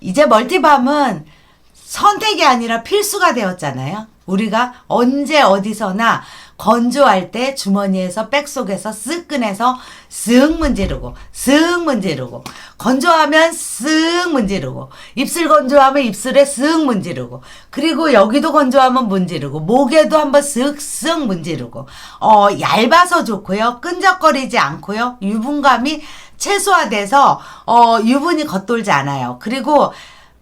이제 멀티밤은 선택이 아니라 필수가 되었잖아요. 우리가 언제 어디서나 건조할 때 주머니에서 백 속에서 쓱 꺼내서 쓱 문지르고 쓱 문지르고 건조하면 쓱 문지르고 입술 건조하면 입술에 쓱 문지르고 그리고 여기도 건조하면 문지르고 목에도 한번 쓱쓱 문지르고 어 얇아서 좋고요 끈적거리지 않고요 유분감이 최소화돼서 어 유분이 겉돌지 않아요. 그리고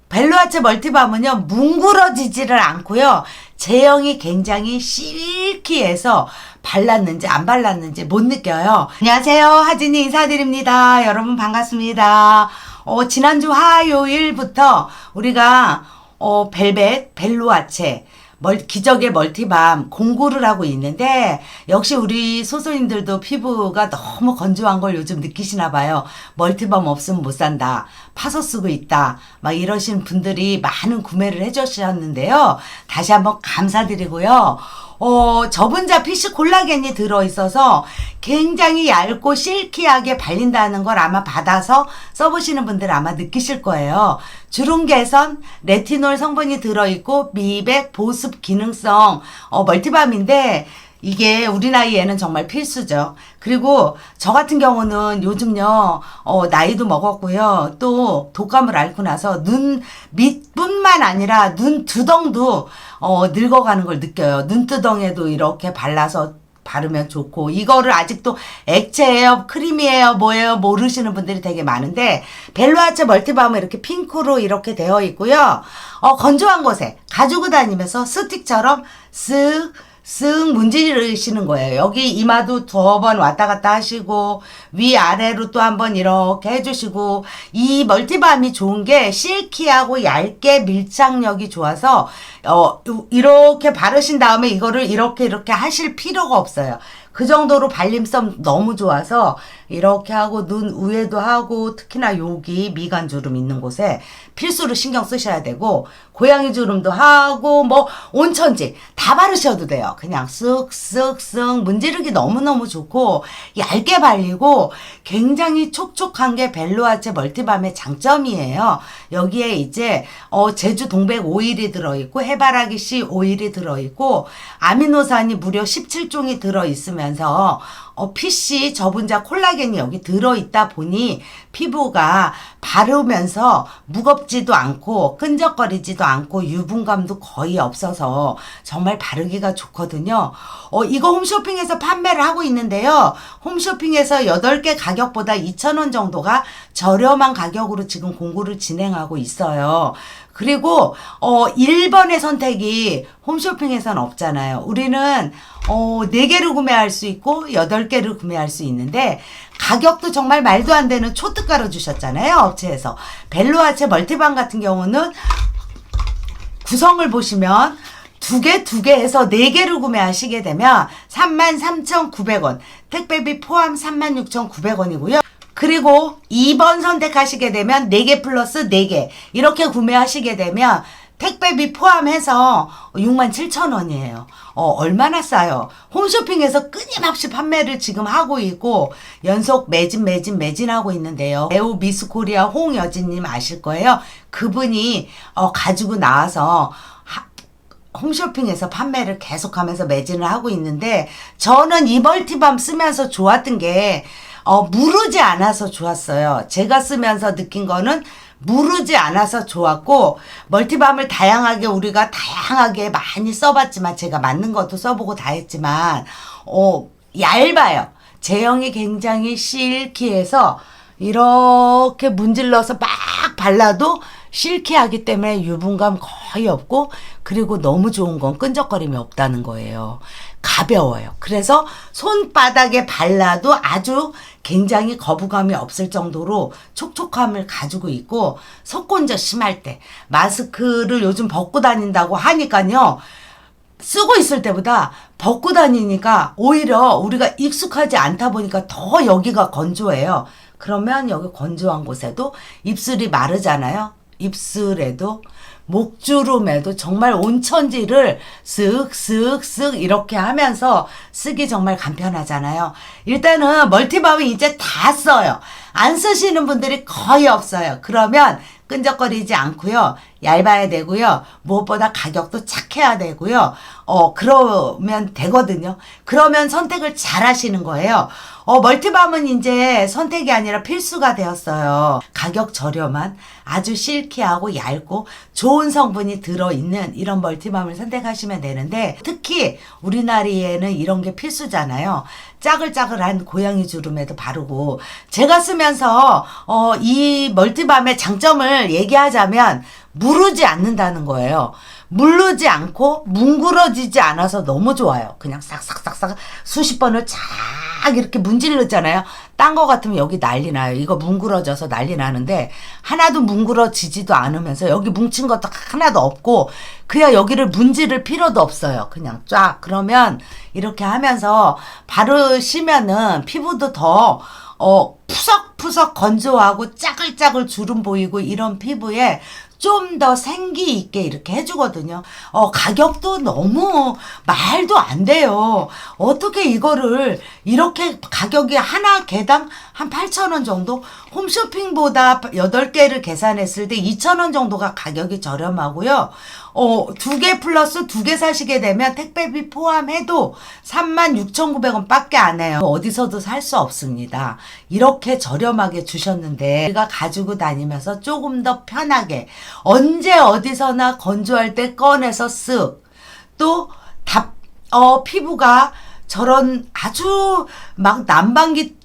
벨루아체 멀티밤은요 뭉그러지지를 않고요 제형이 굉장히 실키해서 발랐는지 안 발랐는지 못 느껴요. 안녕하세요. 하진이 인사드립니다. 여러분 반갑습니다. 어, 지난주 화요일부터 우리가 어, 벨벳 벨루아체 멀, 기적의 멀티밤 공구를 하고 있는데 역시 우리 소소님들도 피부가 너무 건조한 걸 요즘 느끼시나 봐요. 멀티밤 없으면 못 산다. 파서 쓰고 있다. 막 이러신 분들이 많은 구매를 해주셨는데요. 다시 한번 감사드리고요. 어, 저분자 PC 콜라겐이 들어있어서 굉장히 얇고 실키하게 발린다는 걸 아마 받아서 써보시는 분들 아마 느끼실 거예요. 주름 개선, 레티놀 성분이 들어있고 미백, 보습 기능성 어, 멀티밤인데 이게 우리 나이에는 정말 필수죠. 그리고 저 같은 경우는 요즘요, 어, 나이도 먹었고요. 또 독감을 앓고 나서 눈 밑뿐만 아니라 눈 두덩도 어, 늙어가는 걸 느껴요. 눈두덩에도 이렇게 발라서 바르면 좋고 이거를 아직도 액체예요 크림이에요 뭐예요 모르시는 분들이 되게 많은데 벨루아체 멀티밤은 이렇게 핑크로 이렇게 되어 있고요 어 건조한 곳에 가지고 다니면서 스틱처럼 쓱 쓱 문지르시는 거예요. 여기 이마도 두어 번 왔다 갔다 하시고 위아래로 또 한 번 이렇게 해주시고 이 멀티밤이 좋은 게 실키하고 얇게 밀착력이 좋아서 어 이렇게 바르신 다음에 이거를 이렇게 이렇게 하실 필요가 없어요. 그 정도로 발림성 너무 좋아서 이렇게 하고 눈 위에도 하고 특히나 여기 미간 주름 있는 곳에 필수로 신경 쓰셔야 되고 고양이 주름도 하고 뭐 온천지 다 바르셔도 돼요. 그냥 쓱쓱쓱 문지르기 너무너무 좋고 얇게 발리고 굉장히 촉촉한 게 벨루아체 멀티밤의 장점이에요. 여기에 이제 어 제주 동백 오일이 들어있고 해바라기 씨 오일이 들어있고 아미노산이 무려 17종이 들어있으면서 어, PC 저분자 콜라겐이 여기 들어있다 보니 피부가 바르면서 무겁지도 않고 끈적거리지도 않고 유분감도 거의 없어서 정말 바르기가 좋거든요. 어, 이거 홈쇼핑에서 판매를 하고 있는데요. 홈쇼핑에서 8개 가격보다 2,000원 정도가 저렴한 가격으로 지금 공구를 진행하고 있어요. 그리고 어 1번의 선택이 홈쇼핑에선 없잖아요. 우리는 어 4개를 구매할 수 있고 8개를 구매할 수 있는데 가격도 정말 말도 안 되는 초특가로 주셨잖아요. 업체에서. 벨루아체 멀티밤 같은 경우는 구성을 보시면 두 개, 두개 해서 네 개를 구매하시게 되면 33,900원, 택배비 포함 36,900원이고요. 그리고 2번 선택하시게 되면 4개 플러스 4개 이렇게 구매하시게 되면 택배비 포함해서 67,000원이에요. 어, 얼마나 싸요? 홈쇼핑에서 끊임없이 판매를 지금 하고 있고 연속 매진 매진 매진하고 있는데요. 배우 미스코리아 홍여진님 아실 거예요. 그분이 어, 가지고 나와서 하, 홈쇼핑에서 판매를 계속하면서 매진을 하고 있는데 저는 이 멀티밤 쓰면서 좋았던 게 어, 무르지 않아서 좋았어요. 제가 쓰면서 느낀 거는 무르지 않아서 좋았고 멀티밤을 다양하게 우리가 다양하게 많이 써봤지만 제가 맞는 것도 써보고 다 했지만 어 얇아요. 제형이 굉장히 실키해서 이렇게 문질러서 막 발라도 실키하기 때문에 유분감 거의 없고 그리고 너무 좋은 건 끈적거림이 없다는 거예요. 가벼워요. 그래서 손바닥에 발라도 아주 굉장히 거부감이 없을 정도로 촉촉함을 가지고 있고 속건조 심할 때 마스크를 요즘 벗고 다닌다고 하니까요. 쓰고 있을 때보다 벗고 다니니까 오히려 우리가 익숙하지 않다 보니까 더 여기가 건조해요. 그러면 여기 건조한 곳에도 입술이 마르잖아요. 입술에도 목주름에도 정말 온천지를 쓱쓱쓱 이렇게 하면서 쓰기 정말 간편하잖아요. 일단은 멀티밤은 이제 다 써요. 안 쓰시는 분들이 거의 없어요. 그러면 끈적거리지 않고요. 얇아야 되고요. 무엇보다 가격도 착해야 되고요. 어, 그러면 되거든요. 그러면 선택을 잘 하시는 거예요. 어, 멀티밤은 이제 선택이 아니라 필수가 되었어요. 가격 저렴한 아주 실키하고 얇고 좋은 성분이 들어있는 이런 멀티밤을 선택하시면 되는데 특히 우리나라에는 이런 게 필수잖아요. 짜글짜글한 고양이 주름에도 바르고 제가 쓰면서 어, 이 멀티밤의 장점을 얘기하자면 무르지 않는다는 거예요. 물르지 않고 뭉그러지지 않아서 너무 좋아요. 그냥 싹싹싹싹 수십 번을 쫙 이렇게 문질렀잖아요. 딴 거 같으면 여기 난리 나요. 이거 뭉그러져서 난리 나는데 하나도 뭉그러지지도 않으면서 여기 뭉친 것도 하나도 없고 그냥 여기를 문지를 필요도 없어요. 그냥 쫙 그러면 이렇게 하면서 바르시면은 피부도 더 어, 푸석푸석 건조하고 짜글짜글 주름 보이고 이런 피부에 좀 더 생기 있게 이렇게 해주거든요. 어, 가격도 너무 말도 안 돼요. 어떻게 이거를 이렇게 가격이 하나 개당 한 8,000원 정도? 홈쇼핑보다 8개를 계산했을 때 2,000원 정도가 가격이 저렴하고요. 어, 두 개 플러스 두 개 사시게 되면 택배비 포함해도 36,900원 밖에 안 해요. 어디서도 살 수 없습니다. 이렇게 저렴하게 주셨는데 우리가 가지고 다니면서 조금 더 편하게 언제 어디서나 건조할 때 꺼내서 쓱 또 답, 어, 피부가 저런 아주 막 난방기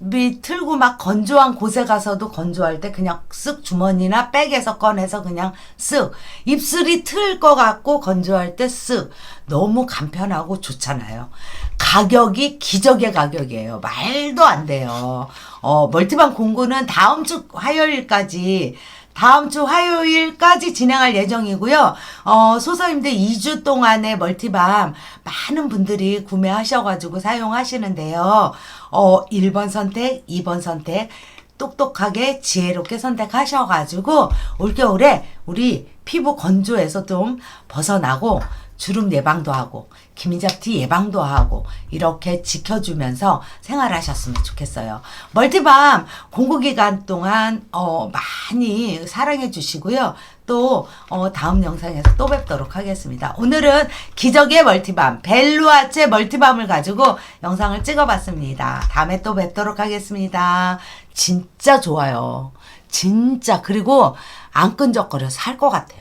틀고 막 건조한 곳에 가서도 건조할 때 그냥 쓱 주머니나 백에서 꺼내서 그냥 쓱 입술이 틀 것 같고 건조할 때 쓱 너무 간편하고 좋잖아요. 가격이 기적의 가격이에요. 말도 안 돼요. 어, 멀티밤 공구는 다음 주 화요일까지 다음 주 화요일까지 진행할 예정이고요. 어, 소서임들 2주 동안의 멀티밤 많은 분들이 구매하셔가지고 사용하시는데요. 어, 1번 선택, 2번 선택, 똑똑하게 지혜롭게 선택하셔가지고 올겨울에 우리 피부 건조에서 좀 벗어나고 주름 예방도 하고 기미잡티 예방도 하고 이렇게 지켜주면서 생활하셨으면 좋겠어요. 멀티밤 공구 기간 동안 어 많이 사랑해 주시고요. 또 어, 다음 영상에서 또 뵙도록 하겠습니다. 오늘은 기적의 멀티밤 벨루아체 멀티밤을 가지고 영상을 찍어봤습니다. 다음에 또 뵙도록 하겠습니다. 진짜 좋아요. 진짜 그리고 안 끈적거려서 할 것 같아요.